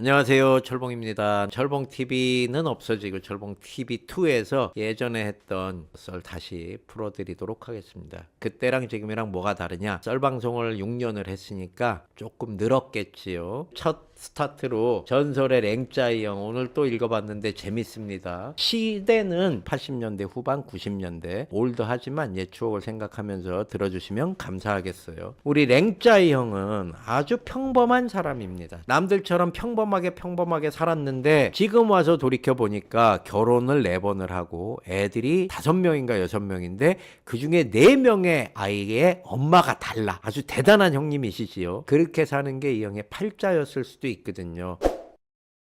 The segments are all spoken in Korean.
안녕하세요. 철봉입니다. 철봉 TV는 없어지고 철봉 TV 2에서 예전에 했던 썰 다시 풀어드리도록 하겠습니다. 그때랑 지금이랑 뭐가 다르냐? 썰 방송을 6년을 했으니까 조금 늘었겠지요. 첫 스타트로 전설의 랭짜이 형 오늘 또 읽어봤는데 재밌습니다. 시대는 80년대 후반 90년대 올드하지만 옛 추억을 생각하면서 들어주시면 감사하겠어요. 우리 랭짜이 형은 아주 평범한 사람입니다. 남들처럼 평범하게 평범하게 살았는데 지금 와서 돌이켜 보니까 결혼을 네 번을 하고 애들이 다섯 명인가 여섯 명인데 그 중에 네 명의 아이의 엄마가 달라. 아주 대단한 형님이시지요. 그렇게 사는 게 이 형의 팔자였을 수도 있거든요.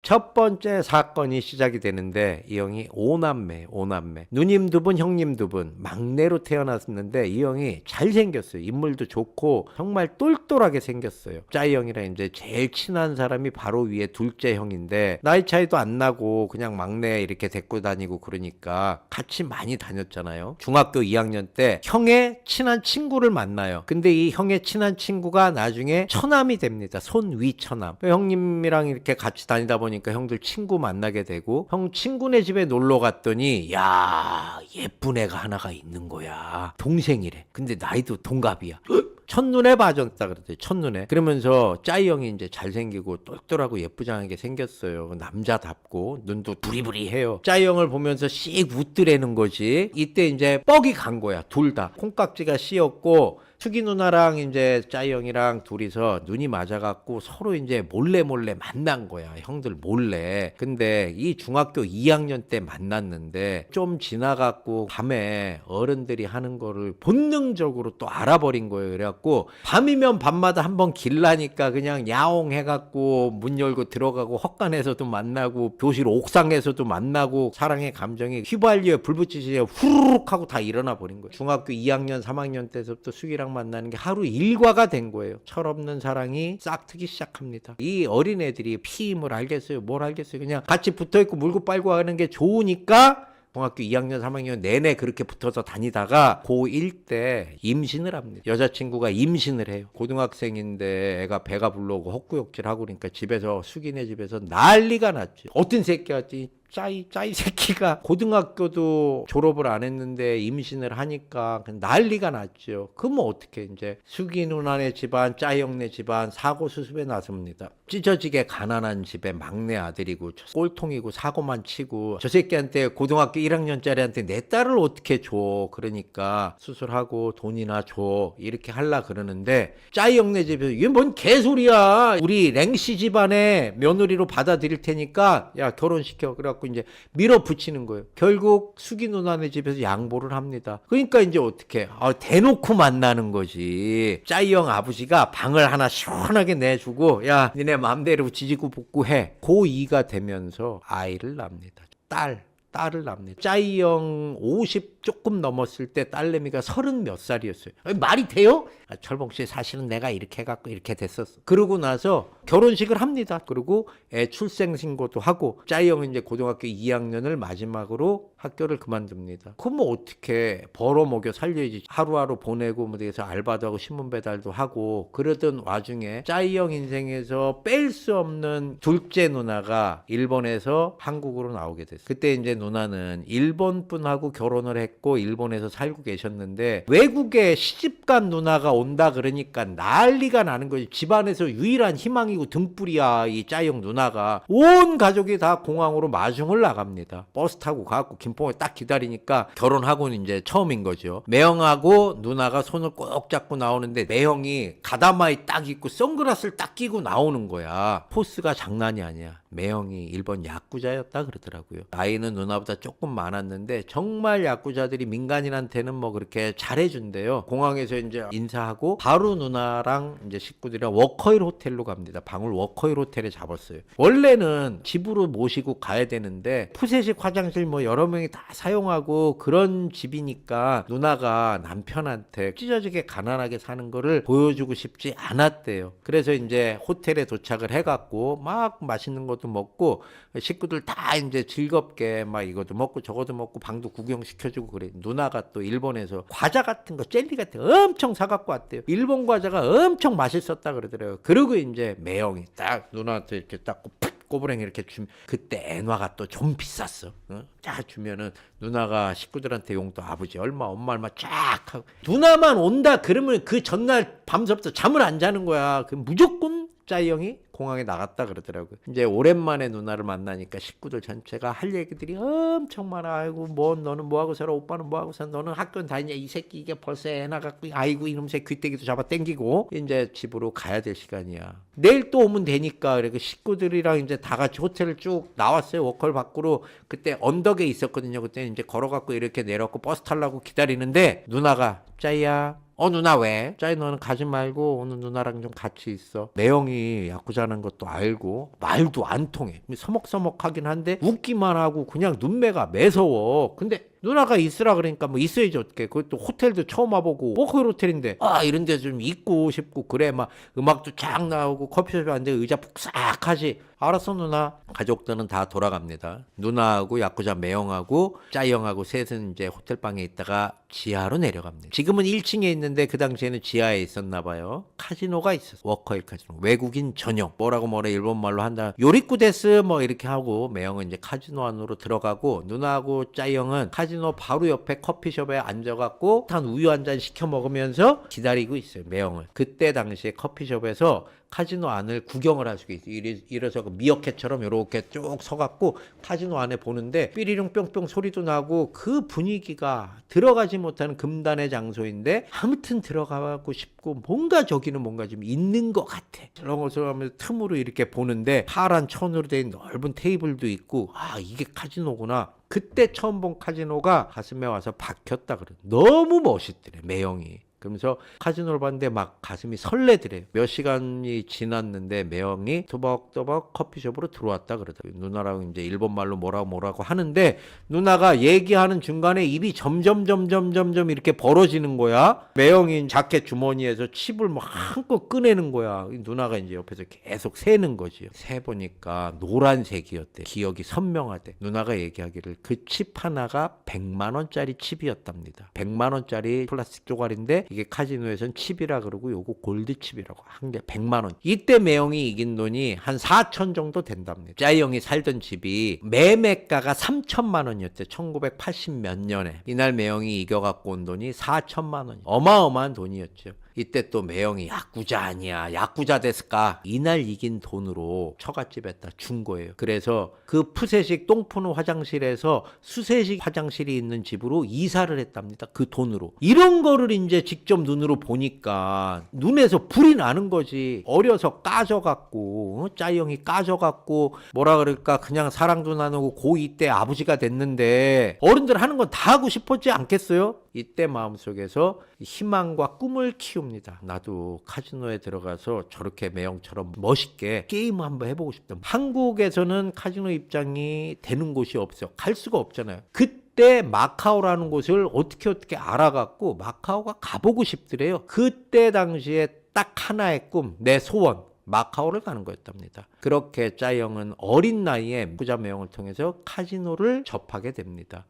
첫 번째 사건이 시작이 되는데 이 형이 오남매, 오남매. 누님 두 분, 형님 두 분. 막내로 태어났는데 이 형이 잘생겼어요. 인물도 좋고 정말 똘똘하게 생겼어요. 짜이 형이랑 이제 제일 친한 사람이 바로 위에 둘째 형인데 나이 차이도 안 나고 그냥 막내 이렇게 데리고 다니고 그러니까 같이 많이 다녔잖아요. 중학교 2학년 때 형의 친한 친구를 만나요. 근데 이 형의 친한 친구가 나중에 처남이 됩니다. 손위 처남. 형님이랑 이렇게 같이 다니다 보니 까 형들 친구 만나게 되고 형 친구네 집에 놀러 갔더니 야 예쁜 애가 하나가 있는 거야. 동생이래. 근데 나이도 동갑이야. 첫눈에 빠졌다 그랬대 첫눈에 그러면서 짜이 형이 이제 잘생기고 똘똘하고 예쁘장하게 생겼어요 남자답고 눈도 부리부리해요 짜이 형을 보면서 씩 웃더라는 거지 이때 이제 뻑이 간 거야 둘 다 콩깍지가 씌었고 수기 누나랑 이제 짜이 형이랑 둘이서 눈이 맞아갖고 서로 이제 몰래 몰래 만난 거야. 형들 몰래. 근데 이 중학교 2학년 때 만났는데 좀 지나갖고 밤에 어른들이 하는 거를 본능적으로 또 알아버린 거예요. 그래갖고 밤이면 밤마다 한번 길라니까 그냥 야옹 해갖고 문 열고 들어가고 헛간에서도 만나고 교실 옥상에서도 만나고 사랑의 감정이 휘발유에 불 붙이지 후루룩 하고 다 일어나 버린 거예요. 중학교 2학년 3학년 때부터 수기랑 만나는 게 하루 일과가 된 거예요 철없는 사랑이 싹트기 시작합니다 이 어린애들이 피임을 알겠어요 뭘 알겠어요 그냥 같이 붙어있고 물고 빨고 하는 게 좋으니까 중학교 2학년, 3학년 내내 그렇게 붙어서 다니다가 고1 때 임신을 합니다. 여자친구가 임신을 해요. 고등학생인데 애가 배가 불러오고 헛구역질 하고 그러니까 집에서 숙이네 집에서 난리가 났지. 어떤 새끼야 짜이 짜이 새끼가 고등학교도 졸업을 안 했는데 임신을 하니까 난리가 났죠. 그러면 어떻게 이제 수기 누나네 집안, 짜이 형네 집안 사고 수습에 나섭니다. 찢어지게 가난한 집에 막내 아들이고 꼴통이고 사고만 치고 저 새끼한테 고등학교 1학년짜리한테 내 딸을 어떻게 줘? 그러니까 수술하고 돈이나 줘 이렇게 할라 그러는데 짜이 형네 집에서 이게 뭔 개소리야? 우리 랭씨 집안에 며느리로 받아들일 테니까 야 결혼시켜 그래 갖고 이제 밀어붙이는 거예요. 결국 수기 누나네 집에서 양보를 합니다. 그러니까 이제 어떻게 아, 대놓고 만나는 거지. 짜이 형 아버지가 방을 하나 시원하게 내주고 야 니네 마음대로 지지고 볶고 해. 고2가 되면서 아이를 낳습니다. 딸. 딸을 낳습니다. 짜이 형 50 조금 넘었을 때 딸내미가 서른 몇 살이었어요. 말이 돼요? 아, 철봉 씨 사실은 내가 이렇게 해갖고 이렇게 됐었어. 그러고 나서 결혼식을 합니다. 그리고 애 출생 신고도 하고 짜이 형은 이제 고등학교 2학년을 마지막으로 학교를 그만둡니다. 그럼 뭐 어떻게 벌어먹여 살려야지. 하루하루 보내고 뭐 돼서 알바도 하고 신문 배달도 하고 그러던 와중에 짜이 형 인생에서 뺄 수 없는 둘째 누나가 일본에서 한국으로 나오게 됐어요. 그때 이제 누나는 일본 분하고 결혼을 했고 일본에서 살고 계셨는데 외국에 시집간 누나가 온다 그러니까 난리가 나는 거지. 집안에서 유일한 희망이고 등불이야 이 짜영 누나가 온 가족이 다 공항으로 마중을 나갑니다. 버스 타고 가고 김포에 딱 기다리니까 결혼하고는 이제 처음인 거죠. 매형하고 누나가 손을 꼭 잡고 나오는데 매형이 가다마이 딱 입고 선글라스를 딱 끼고 나오는 거야. 포스가 장난이 아니야. 매형이 일본 야쿠자였다 그러더라고요. 나이는 누나보다 조금 많았는데 정말 야쿠자들이 민간인한테는 뭐 그렇게 잘해준대요. 공항에서 이제 인사하고 바로 누나랑 이제 식구들이랑 워커힐 호텔로 갑니다. 방을 워커힐 호텔에 잡았어요. 원래는 집으로 모시고 가야 되는데 푸세식 화장실 뭐 여러 명이 다 사용하고 그런 집이니까 누나가 남편한테 찢어지게 가난하게 사는 거를 보여주고 싶지 않았대요. 그래서 이제 호텔에 도착을 해갖고 막 맛있는 것도 먹고 식구들 다 이제 즐겁게 막 이것도 먹고 저것도 먹고 방도 구경시켜주고 그래. 누나가 또 일본에서 과자 같은 거 젤리 같은 거 엄청 사갖고 왔대요. 일본 과자가 엄청 맛있었다 그러더라고요. 그리고 이제 매형이 딱 누나한테 이렇게 딱푹 꼬부랭이 이렇게 주 그때 엔화가 또 좀 비쌌어. 어? 쫙 주면은 누나가 식구들한테 용돈 아버지 얼마 엄마 얼마 쫙 하고 누나만 온다 그러면 그 전날 밤새부터 잠을 안 자는 거야. 그 무조건 짜이 형이 공항에 나갔다 그러더라고요. 이제 오랜만에 누나를 만나니까 식구들 전체가 할 얘기들이 엄청 많아. 아이고 뭐 너는 뭐 하고 살아? 오빠는 뭐 하고 살아? 너는 학교 다니냐? 이 새끼 이게 벌써 애 나갔고 아이고 이놈 새끼 귀때기도 잡아 당기고 이제 집으로 가야 될 시간이야. 내일 또 오면 되니까 그래 그 식구들이랑 이제 다 같이 호텔을 쭉 나왔어요. 워컬 밖으로 그때 언덕에 있었거든요. 그때 이제 걸어갖고 이렇게 내려갖고 버스 타려고 기다리는데 누나가 짜이야 어 누나 왜? 짜이 너는 가지 말고 오늘 누나랑 좀 같이 있어. 매형이 야구자는 것도 알고 말도 안 통해. 서먹서먹하긴 한데 웃기만 하고 그냥 눈매가 매서워. 근데 누나가 있으라 그러니까 뭐 있어야지 어떻게. 그것도 호텔도 처음 와보고 워커 호텔인데 아 이런 데 좀 있고 싶고 그래 막 음악도 쫙 나오고 커피숍에 앉아 의자 푹싹 하지. 알았어 누나. 가족들은 다 돌아갑니다. 누나하고 야구자 매형하고 짜이형하고 셋은 이제 호텔 방에 있다가 지하로 내려갑니다. 지금은 1층에 있는데 그 당시에는 지하에 있었나 봐요. 카지노가 있었어. 워커힐 카지노. 외국인 전용. 뭐라고 뭐라 일본 말로 한다. 요리쿠 데스 뭐 이렇게 하고 매형은 이제 카지노 안으로 들어가고 누나하고 짜이형은 카지 노 바로 옆에 커피숍에 앉아갖고 한 우유 한 잔 시켜 먹으면서 기다리고 있어요. 매형을. 그때 당시에 커피숍에서 카지노 안을 구경을 할 수가 있어요. 이래, 이래서 그 미어캣처럼 이렇게 쭉 서갖고 카지노 안에 보는데 삐리룡 뿅뿅 소리도 나고 그 분위기가 들어가지 못하는 금단의 장소인데 아무튼 들어가고 싶고 뭔가 저기는 뭔가 좀 있는 것 같아. 저런 하면서 틈으로 이렇게 보는데 파란 천으로 된 넓은 테이블도 있고 아 이게 카지노구나. 그때 처음 본 카지노가 가슴에 와서 박혔다 그래. 너무 멋있더래 매형이. 그러면서 카지노를 봤는데 막 가슴이 설레더래. 몇 시간이 지났는데 매형이 또박또박 커피숍으로 들어왔다 그러더라고요. 누나랑 이제 일본 말로 뭐라고 뭐라고 하는데 누나가 얘기하는 중간에 입이 점점 점점 점점 이렇게 벌어지는 거야. 매형이 자켓 주머니에서 칩을 막 한껏 꺼내는 거야. 이 누나가 이제 옆에서 계속 세는 거지. 세 보니까 노란색이었대. 기억이 선명하대. 누나가 얘기하기를 그 칩 하나가 100만 원짜리 칩이었답니다. 100만 원짜리 플라스틱 조각인데 이게 카지노에선 칩이라 그러고 요거 골드 칩이라고 한 개 100만 원. 이때 매형이 이긴 돈이 한 4천 정도 된답니다. 짜이 형이 살던 집이 매매가가 3천만 원이었대. 1980 몇 년에. 이날 매형이 이겨 갖고 온 돈이 4천만 원. 어마어마한 돈이었죠. 이때 또 매형이 야구자 아니야 야구자 됐을까? 이날 이긴 돈으로 처갓집에다 준 거예요. 그래서 그 푸세식 똥푸는 화장실에서 수세식 화장실이 있는 집으로 이사를 했답니다. 그 돈으로. 이런 거를 이제 직접 눈으로 보니까 눈에서 불이 나는 거지. 어려서 까져갖고 어? 짜이 형이 까져갖고 뭐라 그럴까? 그냥 사랑도 나누고 고2 때 아버지가 됐는데 어른들 하는 건 다 하고 싶었지 않겠어요? 이때 마음속에서 희망과 꿈을 키웁니다. 나도 카지노에 들어가서 저렇게 매형처럼 멋있게 게임 한번 해보고 싶다. 한국에서는 카지노 입장이 되는 곳이 없어요. 갈 수가 없잖아요. 그때 마카오라는 곳을 어떻게 어떻게 알아갖고 마카오가 가보고 싶더래요. 그때 당시에 딱 하나의 꿈, 내 소원. 마카오를 가는 거였답니다. 그렇게 짜이형은 어린 나이에 부자 매형을 통해서 카지노를 접하게 됩니다.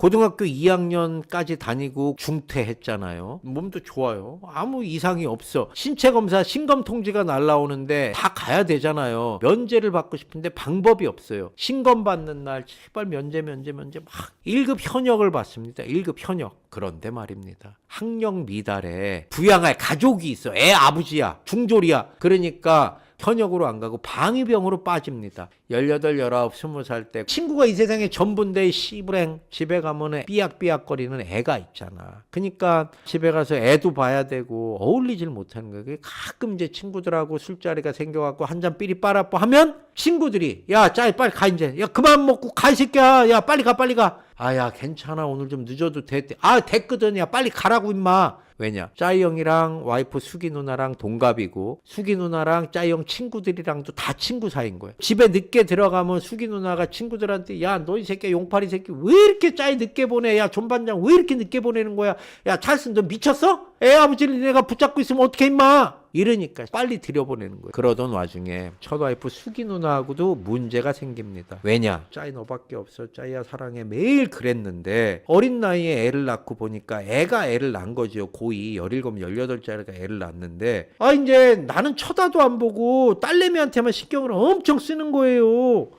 고등학교 2학년까지 다니고 중퇴했잖아요. 몸도 좋아요. 아무 이상이 없어. 신체 검사 신검 통지가 날라오는데 다 가야 되잖아요. 면제를 받고 싶은데 방법이 없어요. 신검 받는 날 제발 면제 면제 면제 막 1급 현역을 받습니다. 1급 현역. 그런데 말입니다. 학력 미달에 부양할 가족이 있어. 애 아버지야. 중졸이야. 그러니까 현역으로 안 가고 방위병으로 빠집니다. 18, 19, 20살 때 친구가 이 세상에 전부인데 씨브랭 집에 가면 삐약삐약거리는 애가 있잖아. 그러니까 집에 가서 애도 봐야 되고 어울리질 못하는 거예요. 가끔 이제 친구들하고 술자리가 생겨갖고 한 잔 삐리 빨아뽀 하면 친구들이 야 짜이 빨리 가 이제. 야 그만 먹고 가 이 새끼야. 야 빨리 가 빨리 가. 아야 괜찮아. 오늘 좀 늦어도 됐대 아 됐거든. 야 빨리 가라고 임마 왜냐? 짜이 형이랑 와이프 수기 누나랑 동갑이고 수기 누나랑 짜이 형 친구들이랑도 다 친구 사이인 거야. 집에 늦게 들어가면 수기 누나가 친구들한테 야 너 이 새끼 용팔이 새끼 왜 이렇게 짜이 늦게 보내? 야 존반장 왜 이렇게 늦게 보내는 거야? 야 찰슨 너 미쳤어? 애 아버지를 내가 붙잡고 있으면 어떻게 임마? 이러니까 빨리 들여보내는 거예요. 그러던 와중에 첫 와이프 수기 누나하고도 문제가 생깁니다. 왜냐? 짜이 너밖에 없어. 짜이야 사랑해. 매일 그랬는데 어린 나이에 애를 낳고 보니까 애가 애를 낳은 거죠. 고2 17, 18짜리가 애를 낳았는데 아 이제 나는 쳐다도 안 보고 딸내미한테만 신경을 엄청 쓰는 거예요.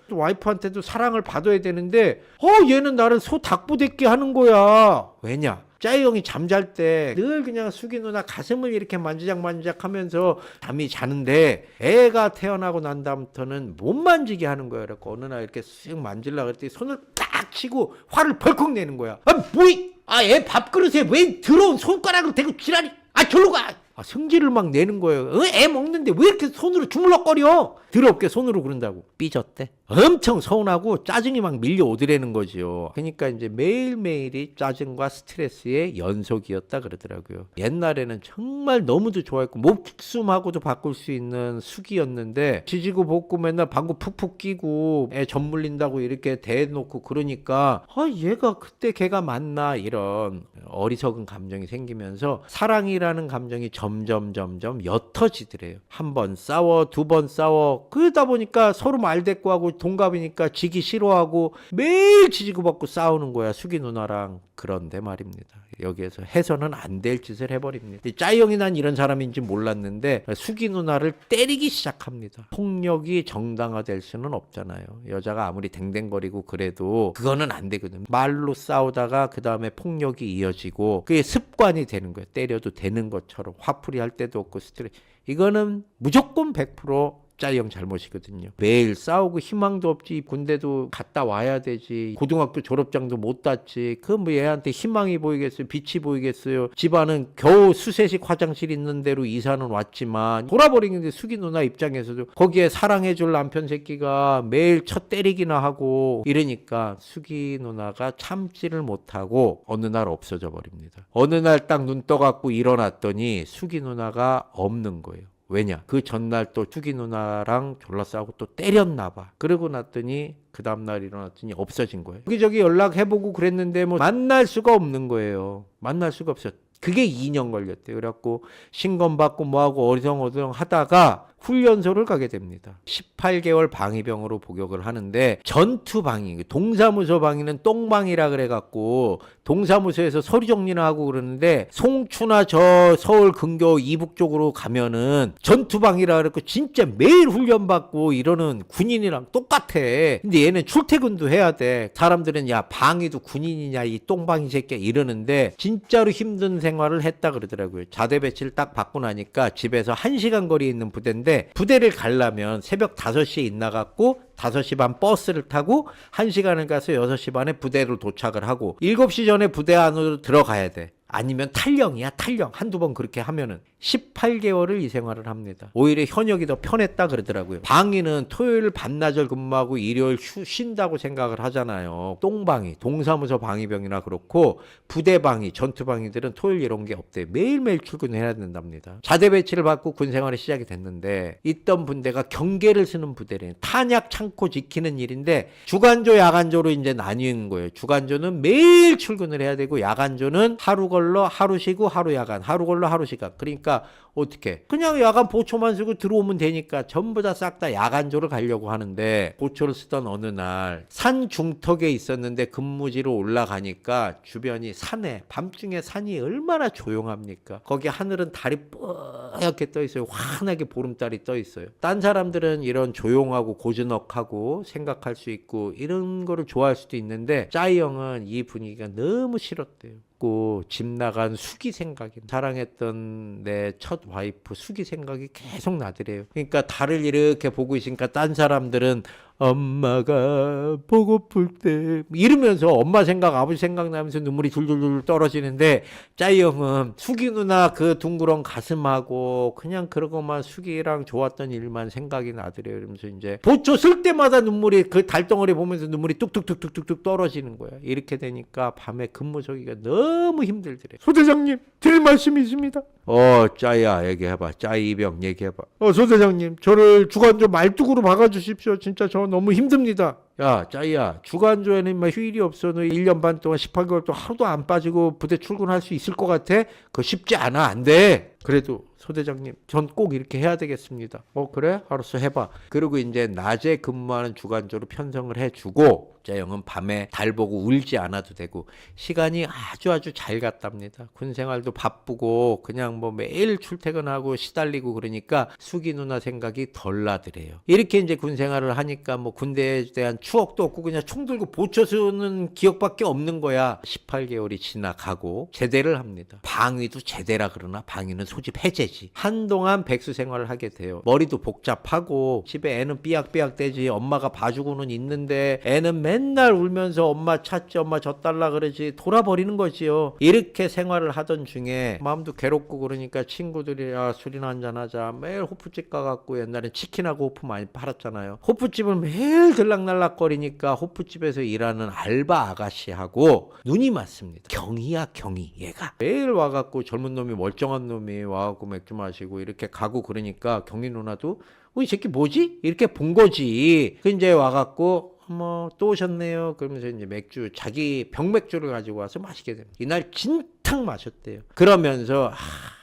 또 와이프한테도 사랑을 받아야 되는데 어 얘는 나를 소 닭부대끼 하는 거야. 왜냐? 짜이 형이 잠잘 때 늘 그냥 수기 누나 가슴을 이렇게 만지작만지작 하면서 잠이 자는데 애가 태어나고 난 다음부터는 못 만지게 하는 거야. 그래서 어느 날 이렇게 쓱 만질라 그랬더니 손을 딱 치고 화를 벌컥 내는 거야. 아, 뭐이? 아, 애 밥그릇에 왜 더러운 손가락을 대고 지랄이? 아, 절로 가! 아, 성질을 막 내는 거예요. 어? 애 먹는데 왜 이렇게 손으로 주물럭거려? 더럽게 손으로 그런다고. 삐졌대. 엄청 서운하고 짜증이 막 밀려오더라는 거죠. 그러니까 이제 매일매일이 짜증과 스트레스의 연속이었다 그러더라고요. 옛날에는 정말 너무도 좋아했고 목숨하고도 바꿀 수 있는 숙이었는데 지지고 볶고 맨날 방구 푹푹 끼고 애젖 물린다고 이렇게 대놓고 그러니까 아 얘가 그때 걔가 맞나 이런 어리석은 감정이 생기면서 사랑이라는 감정이 점점 점점 옅어지더래요. 한 번 싸워 두 번 싸워 그러다 보니까 서로 말대꾸하고 동갑이니까 지기 싫어하고 매일 지지고 받고 싸우는 거야 수기 누나랑 그런데 말입니다. 여기에서 해서는 안 될 짓을 해버립니다. 이 짜이 형이 난 이런 사람인지 몰랐는데 수기 누나를 때리기 시작합니다. 폭력이 정당화될 수는 없잖아요. 여자가 아무리 댕댕거리고 그래도 그거는 안 되거든요. 말로 싸우다가 그 다음에 폭력이 이어지고 그게 습관이 되는 거예요. 때려도 되는 것처럼 화풀이 할 때도 없고 스트레스. 이거는 무조건 100% 짜이 형 잘못이거든요. 매일 싸우고 희망도 없지. 군대도 갔다 와야 되지. 고등학교 졸업장도 못 땄지. 그 뭐 얘한테 희망이 보이겠어요. 빛이 보이겠어요. 집안은 겨우 수세식 화장실 있는 대로 이사는 왔지만 돌아버리는데 수기 누나 입장에서도 거기에 사랑해줄 남편 새끼가 매일 첫 때리기나 하고 이러니까 수기 누나가 참지를 못하고 어느 날 없어져 버립니다. 어느 날 딱 눈 떠갖고 일어났더니 수기 누나가 없는 거예요. 왜냐? 그 전날 또 투기 누나랑 졸라 싸우고 또 때렸나 봐. 그러고 났더니 그 다음날 일어났더니 없어진 거예요. 여기저기 연락해보고 그랬는데 뭐 만날 수가 없는 거예요. 만날 수가 없어. 그게 2년 걸렸대요. 그래갖고 신검 받고 뭐하고 어리성어리성 하다가 훈련소를 가게 됩니다. 18개월 방위병으로 복역을 하는데 전투 방위, 동사무소 방위는 똥방이라 그래갖고 동사무소에서 서류 정리나 하고 그러는데 송추나 저 서울 근교 이북 쪽으로 가면은 전투 방위라 그랬고 진짜 매일 훈련 받고 이러는 군인이랑 똑같아. 근데 얘는 출퇴근도 해야 돼. 사람들은 야 방위도 군인이냐 이 똥방이 새끼야 이러는데 진짜로 힘든 생활을 했다 그러더라고요. 자대 배치를 딱 받고 나니까 집에서 1시간 거리에 있는 부대인데 부대를 가려면 새벽 5시에 있나갖고 5시 반 버스를 타고 1시간을 가서 6시 반에 부대로 도착을 하고 7시 전에 부대 안으로 들어가야 돼. 아니면 탈령이야 탈령. 한두 번 그렇게 하면은 18개월을 이 생활을 합니다. 오히려 현역이 더 편했다 그러더라고요. 방위는 토요일 반나절 근무하고 일요일 휴, 쉰다고 생각을 하잖아요. 똥방위 동사무소 방위병이나 그렇고 부대 방위 전투 방위들은 토요일 이런 게 없대요. 매일매일 출근해야 된답니다. 자대 배치를 받고 군 생활이 시작이 됐는데 있던 분대가 경계를 쓰는 부대래 탄약 창고 지키는 일인데 주간조 야간조로 이제 나뉘는 거예요. 주간조는 매일 출근을 해야 되고 야간조는 하루 걸러 하루 쉬고 하루 야간 하루 걸러 하루 시간. 그러니까 어떻게? 그냥 야간 보초만 쓰고 들어오면 되니까 전부 다 싹 다 야간조를 가려고 하는데 보초를 쓰던 어느 날 산 중턱에 있었는데 근무지로 올라가니까 주변이 산에 밤중에 산이 얼마나 조용합니까? 거기 하늘은 달이 뽀얗게 떠 있어요. 환하게 보름달이 떠 있어요. 딴 사람들은 이런 조용하고 고즈넉하고 생각할 수 있고 이런 거를 좋아할 수도 있는데 짜이 형은 이 분위기가 너무 싫었대요 있고 집 나간 수기 생각이 사랑했던 내 첫 와이프 수기 생각이 계속 나더래요. 그러니까 달을 이렇게 보고 있으니까 딴 사람들은 엄마가 보고플 때 이러면서 엄마 생각 아버지 생각 나면서 눈물이 줄줄줄 떨어지는데 짜이 형은 수기 누나 그 둥그런 가슴하고 그냥 그러고만 수기랑 좋았던 일만 생각이 나더래요. 이러면서 이제 보초 쓸 때마다 눈물이 그 달덩어리 보면서 눈물이 뚝뚝뚝뚝뚝뚝 떨어지는 거야. 이렇게 되니까 밤에 근무 서기가 너무 힘들더래. 소 대장님 드릴 말씀이 있습니다. 어 짜이야 얘기해봐. 짜이 이병 얘기해봐. 어 소대장님 저를 주관조 말뚝으로 박아주십시오. 진짜 저 너무 힘듭니다. 야 짜이야 주간조에는 막 휴일이 없어 너 1년 반 동안 18개월 동안 하루도 안 빠지고 부대 출근할 수 있을 것 같아? 그거 쉽지 않아 안 돼 그래도 소대장님 전 꼭 이렇게 해야 되겠습니다. 어 그래? 알았어 해봐. 그리고 이제 낮에 근무하는 주간조로 편성을 해주고 짜영은 밤에 달 보고 울지 않아도 되고 시간이 아주 아주 잘 갔답니다. 군 생활도 바쁘고 그냥 뭐 매일 출퇴근하고 시달리고 그러니까 수기 누나 생각이 덜 나더래요. 이렇게 이제 군 생활을 하니까 뭐 군대에 대한 추억도 없고 그냥 총 들고 보초 쓰는 기억밖에 없는 거야. 18개월이 지나가고 제대를 합니다. 방위도 제대라 그러나 방위는 소집 해제지. 한동안 백수 생활을 하게 돼요. 머리도 복잡하고 집에 애는 삐약삐약 대지 엄마가 봐주고는 있는데 애는 맨날 울면서 엄마 찾지 엄마 젖달라 그러지 돌아버리는 거지요. 이렇게 생활을 하던 중에 마음도 괴롭고 그러니까 친구들이 야 술이나 한잔 하자. 매일 호프집 가갖고 옛날엔 치킨하고 호프 많이 팔았잖아요. 호프집을 매일 들락날락거리니까 호프집에서 일하는 알바 아가씨하고 눈이 맞습니다. 경이야 경이 얘가. 매일 와갖고 젊은 놈이 멀쩡한 놈이 와갖고 맥주 마시고 이렇게 가고 그러니까 경이 누나도 어, 이 새끼 뭐지? 이렇게 본 거지. 그 이제 와갖고 어머 또 오셨네요. 그러면서 이제 맥주 자기 병 맥주를 가지고 와서 마시게 됩니다. 이날 진탕 마셨대요. 그러면서 아,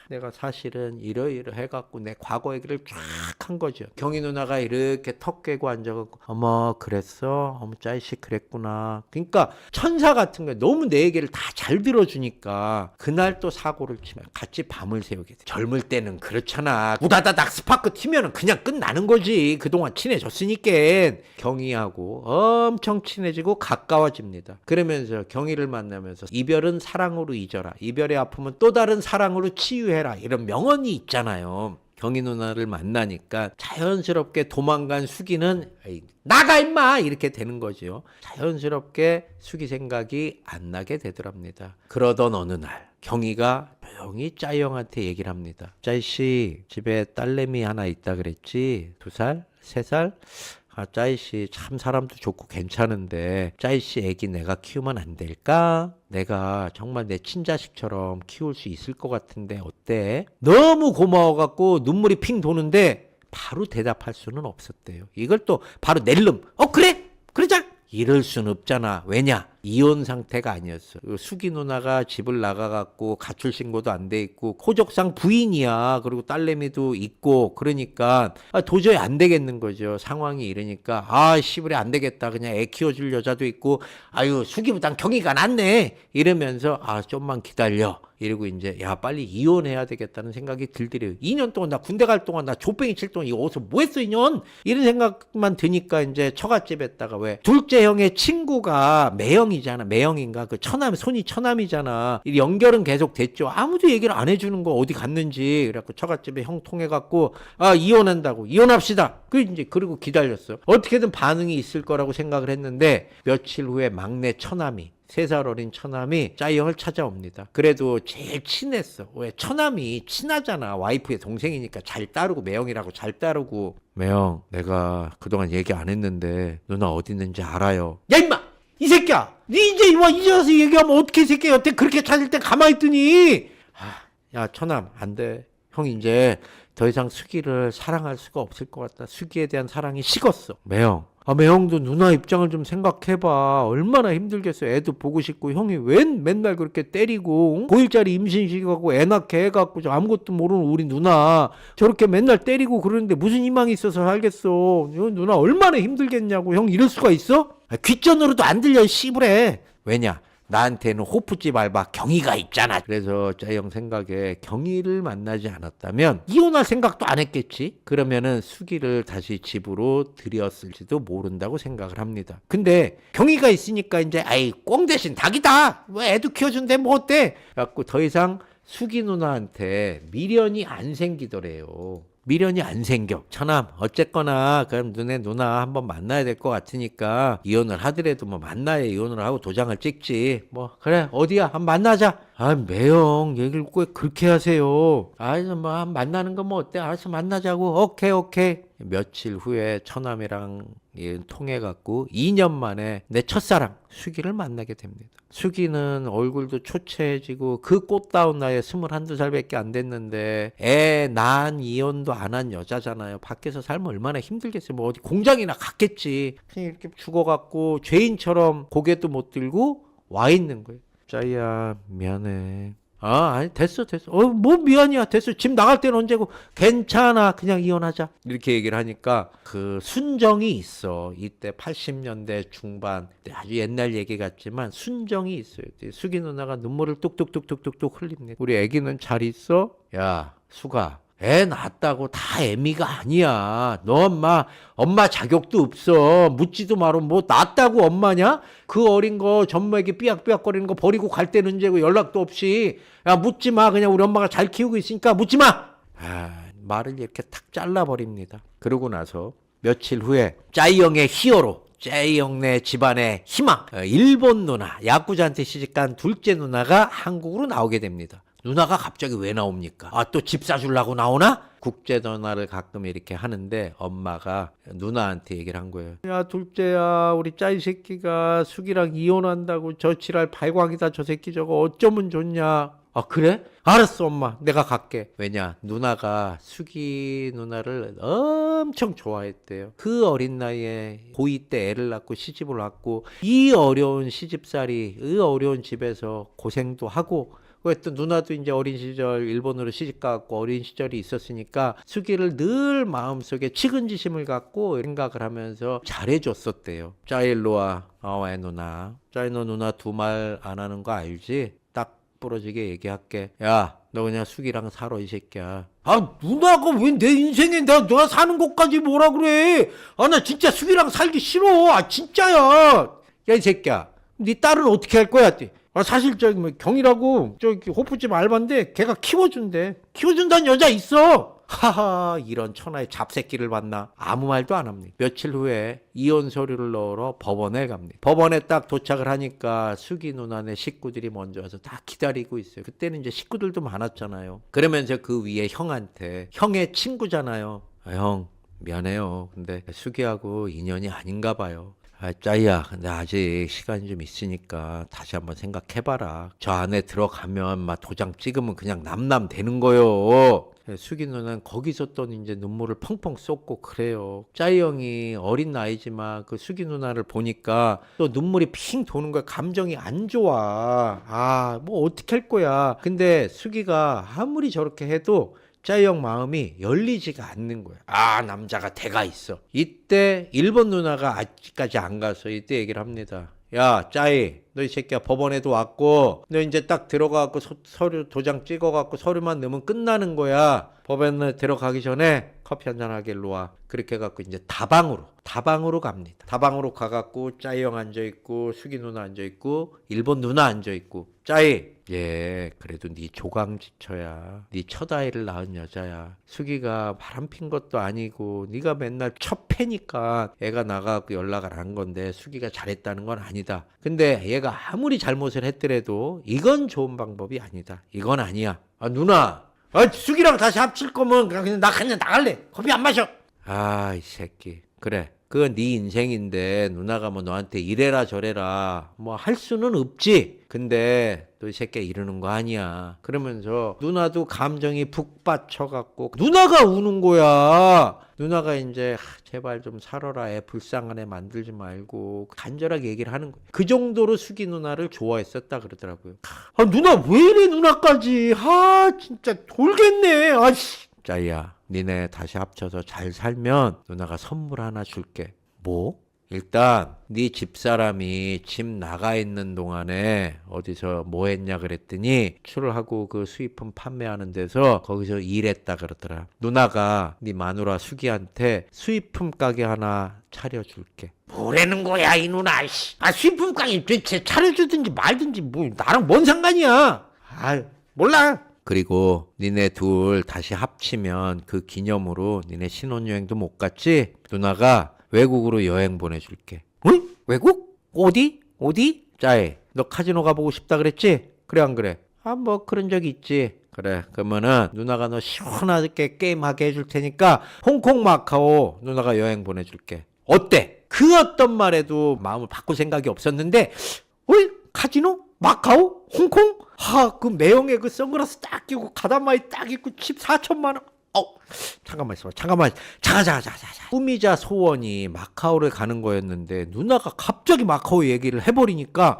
내가 사실은 이러이러 해갖고 내 과거 얘기를 쫙 한 거죠. 경희 누나가 이렇게 턱 깨고 앉아갖고 어머 그랬어? 어머 짜이씨 그랬구나. 그러니까 천사 같은 거야. 너무 내 얘기를 다 잘 들어주니까 그날 또 사고를 치면 같이 밤을 새우게 돼. 젊을 때는 그렇잖아. 우다다닥 스파크 튀면은 그냥 끝나는 거지. 그동안 친해졌으니까 경희하고 엄청 친해지고 가까워집니다. 그러면서 경희를 만나면서 이별은 사랑으로 잊어라. 이별의 아픔은 또 다른 사랑으로 치유해 라. 이런 명언이 있잖아요. 경희 누나를 만나니까 자연스럽게 도망간 수기는 나가 임마 이렇게 되는 거죠. 자연스럽게 수기 생각이 안 나게 되더랍니다. 그러던 어느 날 경희가 조용히 짜이 형한테 얘기를 합니다. 짜이 씨 집에 딸내미 하나 있다 그랬지? 두 살? 세 살? 아, 짜이 씨 참 사람도 좋고 괜찮은데 짜이 씨 애기 내가 키우면 안 될까? 내가 정말 내 친자식처럼 키울 수 있을 것 같은데 어때? 너무 고마워갖고 눈물이 핑 도는데 바로 대답할 수는 없었대요. 이걸 또 바로 낼름. 어 그래? 그러자. 이럴 순 없잖아. 왜냐? 이혼 상태가 아니었어. 그 수기 누나가 집을 나가갖고 가출 신고도 안 돼 있고 코적상 부인이야. 그리고 딸내미도 있고 그러니까 아, 도저히 안 되겠는 거죠. 상황이 이러니까 아 씨부레 안 되겠다. 그냥 애 키워줄 여자도 있고 아유 수기보단 경이가 낫네. 이러면서 아 좀만 기다려. 이러고 이제 야 빨리 이혼해야 되겠다는 생각이 들더래요. 2년 동안 나 군대 갈 동안 나 조뱅이 칠 동안 이거 어디서 뭐 했어 2년? 이런 생각만 드니까 이제 처갓집에다가 왜 둘째 형의 친구가 매형이잖아. 매형인가 그 처남 손이 처남이잖아. 이 연결은 계속 됐죠. 아무도 얘기를 안 해주는 거 어디 갔는지 그래갖고 처갓집에 형 통해 갖고 아 이혼한다고 이혼합시다. 그 이제 그리고 기다렸어. 어떻게든 반응이 있을 거라고 생각을 했는데 며칠 후에 막내 처남이 세 살 어린 처남이 짜이형을 찾아옵니다. 그래도 제일 친했어. 왜 처남이 친하잖아. 와이프의 동생이니까 잘 따르고 매형이라고 잘 따르고. 매형, 내가 그동안 얘기 안 했는데 누나 어디 있는지 알아요. 야 임마! 이 새끼야! 니 이제 와 이제 와서 얘기하면 어떻게 이 새끼 여태 그렇게 찾을 때 가만히 있더니 아, 야 처남 안 돼. 형 이제 더 이상 수기를 사랑할 수가 없을 것 같다. 수기에 대한 사랑이 식었어. 매형. 아, 매형도 누나 입장을 좀 생각해봐. 얼마나 힘들겠어. 애도 보고 싶고, 형이 웬 맨날 그렇게 때리고, 9일짜리 임신시키고, 애 낳게 해갖고, 저 아무것도 모르는 우리 누나, 저렇게 맨날 때리고 그러는데 무슨 희망이 있어서 살겠어. 누나 얼마나 힘들겠냐고. 형 이럴 수가 있어? 아, 귓전으로도 안 들려, 씨부래. 왜냐? 나한테는 호프집 알바 경희가 있잖아. 그래서 짜형 생각에 경희를 만나지 않았다면 이혼할 생각도 안 했겠지. 그러면은 수기를 다시 집으로 들였을지도 모른다고 생각을 합니다. 근데 경희가 있으니까 이제 아이 꽁 대신 닭이다. 뭐 애도 키워준대 뭐 어때? 갖고 더 이상 수기 누나한테 미련이 안 생기더래요. 미련이 안 생겨. 처남, 어쨌거나, 그럼 너네 누나 한번 만나야 될 것 같으니까, 이혼을 하더라도 뭐 만나야 이혼을 하고 도장을 찍지. 뭐, 그래, 어디야? 한번 만나자. 아, 매형, 얘기를 꼭 그렇게 하세요. 아, 뭐, 한 만나는 거 뭐 어때? 알았어, 만나자고. 오케이, 오케이. 며칠 후에 처남이랑 예, 통해 갖고 2년 만에 내 첫사랑 수기를 만나게 됩니다. 수기는 얼굴도 초췌해지고 그 꽃다운 나이에 21, 살밖에 안 됐는데 애 낳은 이혼도 안 한 여자잖아요. 밖에서 살면 얼마나 힘들겠어요. 뭐 어디 공장이나 갔겠지. 그냥 이렇게 죽어갖고 죄인처럼 고개도 못 들고 와 있는 거예요. 짜이야 미안해. 아, 아니 됐어 됐어. 어, 뭐 미안이야 됐어. 집 나갈 때는 언제고 괜찮아. 그냥 이혼하자. 이렇게 얘기를 하니까 그 순정이 있어. 이때 80년대 중반 때 아주 옛날 얘기 같지만 순정이 있어요. 수기 누나가 눈물을 뚝뚝뚝뚝뚝뚝 흘립니다. 우리 애기는 잘 있어? 야, 수가. 애 낳았다고 다 애미가 아니야. 너 엄마, 엄마 자격도 없어. 묻지도 마로 뭐 낳았다고 엄마냐? 그 어린 거 전부에게 삐약삐약거리는 거 버리고 갈 때는 언제고 연락도 없이. 야, 묻지 마. 그냥 우리 엄마가 잘 키우고 있으니까 묻지 마! 아, 말을 이렇게 탁 잘라버립니다. 그러고 나서 며칠 후에 짜이형의 히어로, 짜이형네 집안의 희망, 어, 일본 누나, 야쿠자한테 시집간 둘째 누나가 한국으로 나오게 됩니다. 누나가 갑자기 왜 나옵니까? 아, 또 집 사주려고 나오나? 국제 전화를 가끔 이렇게 하는데 엄마가 누나한테 얘기를 한 거예요. 야, 둘째야, 우리 짜이 새끼가 숙이랑 이혼한다고 저 지랄 발광이다 저 새끼 저거 어쩌면 좋냐? 아, 그래? 알았어, 엄마. 내가 갈게. 왜냐? 누나가 수기 누나를 엄청 좋아했대요. 그 어린 나이에 고2 때 애를 낳고 시집을 왔고, 이 어려운 시집살이, 이 어려운 집에서 고생도 하고, 또 누나도 이제 어린 시절 일본으로 시집 가고 어린 시절이 있었으니까 수기를 늘 마음속에 측은지심을 갖고 생각을 하면서 잘해줬었대요. 짜일로와 아와의 누나, 짜이노 누나 두 말 안 하는 거 알지? 딱 부러지게 얘기할게. 야, 너 그냥 수기랑 살아 이 새끼야. 아 누나가 왜 내 인생에 내가 너가 사는 것까지 뭐라 그래? 아 나 진짜 수기랑 살기 싫어. 아 진짜야. 야 이 새끼야. 네 딸은 어떻게 할 거야? 아, 사실 저기 뭐 경이라고 저기 호프집 알바인데 걔가 키워준대. 키워준다는 여자 있어. 하하 이런 천하의 잡새끼를 봤나 아무 말도 안 합니다. 며칠 후에 이혼 서류를 넣으러 법원에 갑니다. 법원에 딱 도착을 하니까 수기 누나네 식구들이 먼저 와서 다 기다리고 있어요. 그때는 이제 식구들도 많았잖아요. 그러면서 그 위에 형한테 형의 친구잖아요. 아, 형 미안해요. 근데 수기하고 인연이 아닌가 봐요. 아, 짜이야, 근데 아직 시간이 좀 있으니까 다시 한번 생각해봐라. 저 안에 들어가면 막 도장 찍으면 그냥 남남 되는 거요. 수기 누나는 거기서 또 이제 눈물을 펑펑 쏟고 그래요. 짜이 형이 어린 나이지만 그 수기 누나를 보니까 또 눈물이 핑 도는 거야. 감정이 안 좋아. 아, 뭐 어떻게 할 거야. 근데 수기가 아무리 저렇게 해도 짜이 형 마음이 열리지가 않는 거야. 아, 남자가 대가 있어. 이때 일본 누나가 아직까지 안 가서 이때 얘기를 합니다. 야, 짜이, 너 이 새끼야 법원에도 왔고, 너 이제 딱 들어가갖고 서, 서류 도장 찍어갖고 서류만 넣으면 끝나는 거야. 법원에 들어가기 전에 커피 한잔 하게 일로 와. 그렇게 해갖고 이제 다방으로, 다방으로 갑니다. 다방으로 가갖고 짜이 형 앉아 있고, 수기 누나 앉아 있고, 일본 누나 앉아 있고, 짜이, 예, 그래도 네 조강지처야. 네 첫 아이를 낳은 여자야. 수기가 바람 핀 것도 아니고 네가 맨날 첫 패니까 애가 나가고 연락을 한 건데 수기가 잘했다는 건 아니다. 근데 얘가 아무리 잘못을 했더라도 이건 좋은 방법이 아니다. 이건 아니야. 아 누나, 아 수기랑 다시 합칠 거면 그냥 그냥 나 그냥 나갈래. 커피 안 마셔. 아 이 새끼. 그래. 그건 네 인생인데 누나가 뭐 너한테 이래라 저래라 뭐 할 수는 없지. 근데 또 이 새끼 이러는 거 아니야. 그러면서 누나도 감정이 북받쳐갖고 누나가 우는 거야. 누나가 이제 하, 제발 좀 살아라 애 불쌍한 애 만들지 말고 간절하게 얘기를 하는 거야. 그 정도로 수기 누나를 좋아했었다 그러더라고요. 아 누나 왜 이래 누나까지. 아 진짜 돌겠네. 아씨. 짜이야, 니네 다시 합쳐서 잘 살면 누나가 선물 하나 줄게. 뭐? 일단 네 집사람이 집 나가 있는 동안에 어디서 뭐 했냐 그랬더니 출하고 그 수입품 판매하는 데서 거기서 일했다 그러더라. 누나가 네 마누라 수기한테 수입품 가게 하나 차려줄게. 뭐라는 거야 이 누나 씨. 아 수입품 가게 대체 차려주든지 말든지 뭐 나랑 뭔 상관이야. 아 몰라. 그리고 니네 둘 다시 합치면 그 기념으로 니네 신혼여행도 못 갔지? 누나가 외국으로 여행 보내줄게. 응? 외국? 어디? 어디? 짜이, 너 카지노 가보고 싶다 그랬지? 그래 안 그래? 아 뭐 그런 적이 있지. 그래 그러면은 누나가 너 시원하게 게임하게 해줄 테니까 홍콩 마카오 누나가 여행 보내줄게 어때? 그 어떤 말에도 마음을 바꿀 생각이 없었는데 어이 카지노? 마카오? 홍콩? 하 그 매형에 그 선글라스 딱 끼고 가다마이 딱 입고 14천만 원 어, 잠깐만 있어. 잠깐만. 자가 자가 자가 자가. 꿈이자 소원이 마카오를 가는 거였는데 누나가 갑자기 마카오 얘기를 해버리니까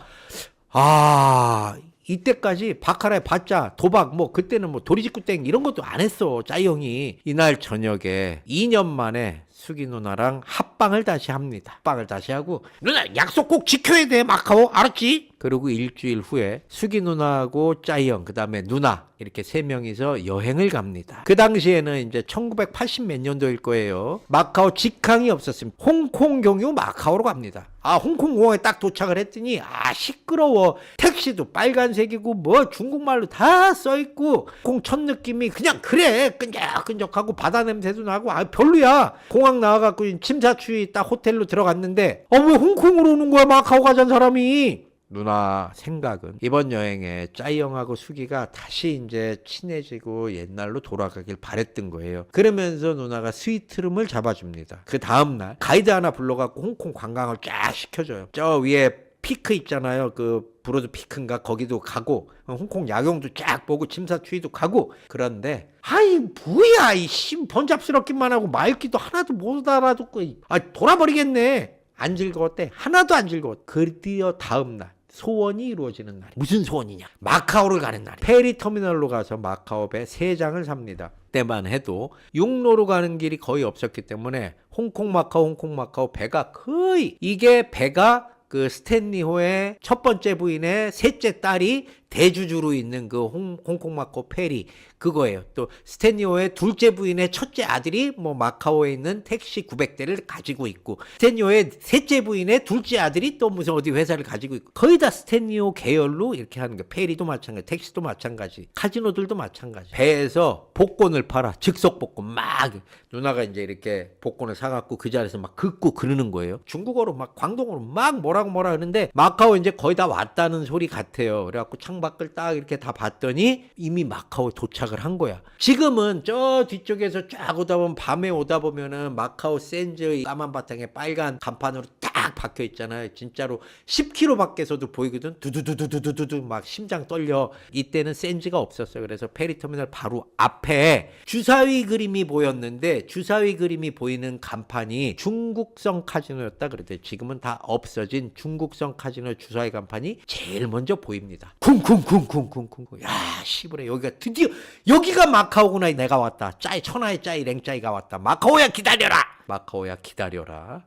아 이때까지 바카라에 봤자 도박 뭐 그때는 뭐 도리지구땡 이런 것도 안 했어 짜이 형이 이날 저녁에 2년 만에 수기 누나랑 합방을 다시 합니다. 합방을 다시 하고 누나 약속 꼭 지켜야 돼 마카오. 알았지? 그리고 일주일 후에 수기 누나하고 짜이 형그 다음에 누나 이렇게 세 명이서 여행을 갑니다. 그 당시에는 이제 1980 몇 년도일 거예요. 마카오 직항이 없었습니다. 홍콩 경유 마카오로 갑니다. 아 홍콩 공항에 딱 도착을 했더니 아 시끄러워. 택시도 빨간색이고 뭐 중국말로 다 써 있고 홍콩 첫 느낌이 그냥 그래. 끈적끈적하고 바다 냄새도 나고. 아 별로야. 공항 나와갖고 침사추이 딱 호텔로 들어갔는데 어왜 홍콩으로 오는 거야 마카오 가자는 사람이 누나 생각은 이번 여행에 짜이 형하고 수기가 다시 이제 친해지고 옛날로 돌아가길 바랬던 거예요. 그러면서 누나가 스위트룸을 잡아줍니다. 그 다음날 가이드 하나 불러갖고 홍콩 관광을 쫙 시켜줘요. 저 위에 피크 있잖아요. 그 브로드 피크인가 거기도 가고 홍콩 야경도 쫙 보고 침사추이도 가고 그런데 아이 뭐야 이씨 번잡스럽기만 하고 말귀도 하나도 못 알아듣고 아 돌아버리겠네. 안 즐거웠대. 하나도 안 즐거웠. 드디어 다음날 소원이 이루어지는 날. 무슨 소원이냐? 마카오를 가는 날. 페리 터미널로 가서 마카오 배 3장을 삽니다. 때만 해도 육로로 가는 길이 거의 없었기 때문에 홍콩 마카오 홍콩 마카오 배가 거의 이게 배가 그 스탠리호의 첫 번째 부인의 셋째 딸이 대주주로 있는 그 홍, 홍콩 마카오 페리 그거예요. 또 스탠리호의 둘째 부인의 첫째 아들이 뭐 마카오에 있는 택시 900대를 가지고 있고 스탠리호의 셋째 부인의 둘째 아들이 또 무슨 어디 회사를 가지고 있고 거의 다 스탠리호 계열로 이렇게 하는 거. 페리도 마찬가지, 택시도 마찬가지, 카지노들도 마찬가지. 배에서 복권을 팔아 즉석 복권 막 누나가 이제 이렇게 복권을 사갖고 그 자리에서 막 긋고 그러는 거예요. 중국어로 막 광동어로 막 뭐라고 뭐라 하는데 마카오 이제 거의 다 왔다는 소리 같아요. 그래갖고 창밖을 딱 이렇게 다 봤더니 이미 마카오 도착을 한 거야. 지금은 저 뒤쪽에서 쫙 오다 보면 밤에 오다 보면은 마카오 샌즈 까만 바탕에 빨간 간판으로 딱 박혀 있잖아요. 진짜로 10km 밖에서도 보이거든. 두두두두두두두 막 심장 떨려. 이때는 샌즈가 없었어요. 그래서 페리터미널 바로 앞에 주사위 그림이 보였는데 주사위 그림이 보이는 간판이 중국성 카지노였다 그랬대요. 지금은 다 없어진 중국성 카지노 주사위 간판이 제일 먼저 보입니다. 쿵쿵쿵쿵쿵쿵. 야, 씨부래 여기가 드디어 여기가 마카오구나. 내가 왔다. 짜이 천하의 짜이 랭짜이가 왔다. 마카오야 기다려라. 마카오야 기다려라.